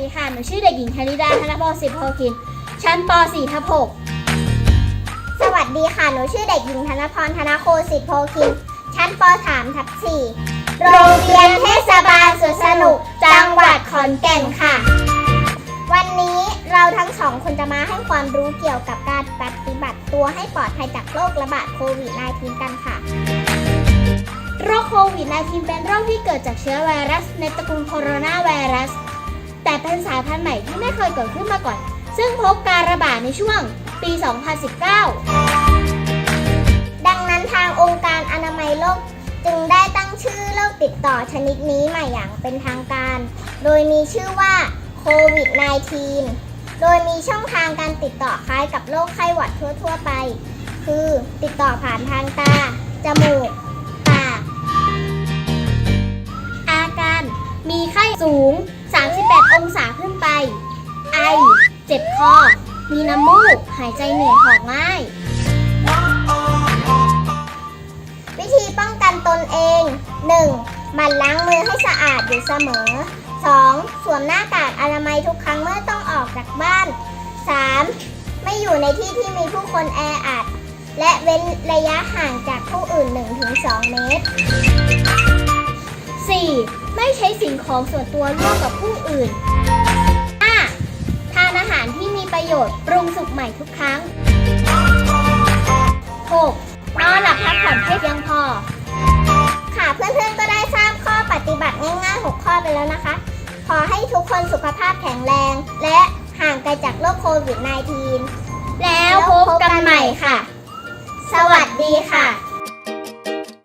ดีค่ะ หนูชื่อเด็กหญิงธนิดาธนพรสิบโพคิน ชั้นป .4 ทับ6สวัสดีค่ะ หนูชื่อเด็กหญิงธนพรธนโคสิทธิโพคิน ชั้นป .3 ทับ4โรงเรียนเทศบาลสวนสนุก จังหวัดขอนแก่นค่ะ วันนี้เราทั้งสองคนจะมาให้ความรู้เกี่ยวกับการปฏิบัติตัวให้ปลอดภัยจากโรคระบาดโควิด -19 กันค่ะโรคโควิด -19 เป็นโรคที่เกิดจากเชื้อไวรัสในตระกูลโคโรนาไวรัส แต่เป็นสายพันธุ์ใหม่ที่ไม่เคยเกิดขึ้นมาก่อน ซึ่งพบการระบาดในช่วงปี 2019 ดังนั้นทางองค์การอนามัยโลก จึงได้ตั้งชื่อโรคติดต่อชนิดนี้ใหม่อย่างเป็นทางการ โดยมีชื่อว่าโควิด -19 โดยมีช่องทางการติดต่อคล้ายกับโรคไข้หวัดทั่ว ๆ ไป คือติดต่อผ่านทางตา จมูก ปาก อาการมีไข้สูง เจ็บคอ มีน้ำมูก หายใจเหนื่อยหอบง่าย วิธีป้องกันตนเอง 1. หมั่นล้างมือให้สะอาดอยู่เสมอ 2. สวมหน้ากากอนามัยทุกครั้งเมื่อต้องออกจากบ้าน 3. ไม่อยู่ในที่ที่มีผู้คนแออัด และเว้นระยะห่างจากผู้อื่น 1-2 เมตร 4. ไม่ใช้สิ่งของส่วนตัวร่วมกับผู้อื่นานอาหารที่มีประโยชน์ปรุงสุกใหม่ทุกครั้ง 6. นอนหลับพักผ่อนให้เพียงพอ ค่ะเพื่อนๆก็ได้ทราบข้อปฏิบัติง่ายๆ 6 ข้อไปแล้วนะคะ ขอให้ทุกคนสุขภาพแข็งแรง และห่างไกลจากโรคโควิด -19 แล้วพบกันใหม่ค่ะ สวัสดีค่ะ